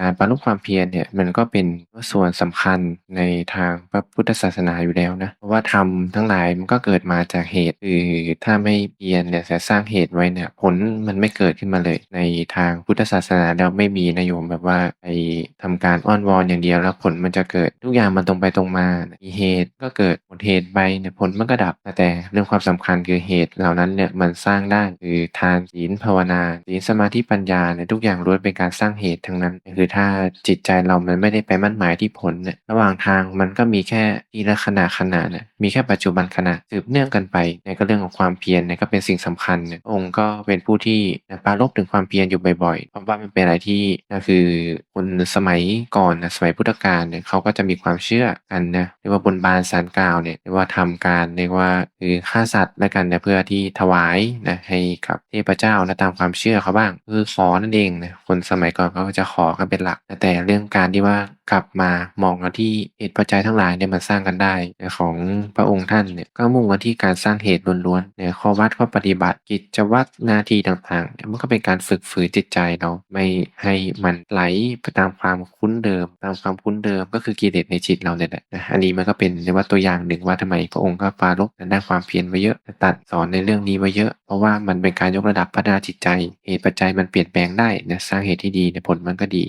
การปรารภความเพียรเนี่ยมันก็เป็นส่วนสำคัญในทางพระพุทธศาสนาอยู่แล้วนะ ว่าธรรมทั้งหลายมันก็เกิดมาจากเหตุคือถ้าไม่เพียรเนี่ยจะสร้างเหตุไว้เนี่ยผลมันไม่เกิดขึ้นมาเลย ในทางพุทธศาสนาแล้วไม่มีนะโยมแบบว่าไปทำการอ้อนวอนอย่างเดียวแล้วผลมันจะเกิดทุกอย่างมันตรงไปตรงมามีเหตุก็เกิดหมดเหตุไปเนี่ยผลมันก็ดับ แต่เรื่องความสำคัญคือเหตุเหล่านั้นเนี่ยมันสร้างได้คือทานศีลภาวนาศีลสมาธิปัญญาเนี่ยทุกอย่างล้วนเป็นการสร้างเหตุทั้งนั้น คือถ้าจิตใจเรามันไม่ได้ไปมั่นหมายที่ผลเนี่ยระหว่างทางมันก็มีแค่ทีละขณะขณะเนี่ยมีแค่ปัจจุบันขณะสืบเนื่องกันไป ในก็เรื่องของความเพียรเนี่ยก็เป็นสิ่งสำคัญองค์ก็เป็นผู้ที่ปรารภถึงความเพียรอยู่บ่อยๆ เพราะว่ามันเป็นอะไรที่ก็คือคนสมัยก่อนนะสมัยพุทธกาลเนี่ยเขาก็จะมีความเชื่อกันนะเรียกว่าบนบานสารกล่าวเนี่ยเรียกว่าทำการเรียกว่าคือฆ่าสัตว์แล้วกันนะเพื่อที่ถวายนะให้กับเทพเจ้านะตามความเชื่อเขาบ้าง คือขอนั่นเองนะคนสมัยก่อนเขาก็จะขอกันเป็นหลัก แต่เรื่องการที่ว่ากลับมามองกันที่เหตุปัจจัยทั้งหลายเนี่ยมันสร้างกันได้ของพระองค์ท่านเนี่ยก็มุ่งมาที่การสร้างเหตุล้วนๆในข้อวัดข้อปฏิบัติกิจวัตรนาทีต่างๆเนี่ยมันก็เป็นการฝึกฝืนจิตใจเราไม่ให้มันไหลไปตามความคุ้นเดิม ตามความคุ้นเดิมก็คือกิเลสในจิตเราเนี่ยแหละนะอันนี้มันก็เป็นเรียกว่าตัวอย่างหนึ่งว่าทำไมพระองค์ก็ปารภในด้านความเพียรไว้เยอะตัดสอนในเรื่องนี้ไว้เยอะ เพราะว่ามันเป็นการยกระดับพัฒนาจิตใจ เหตุปัจจัยมันเปลี่ยนแปลงได้นะสร้างเหตุที่ดีในผลมันก็ดี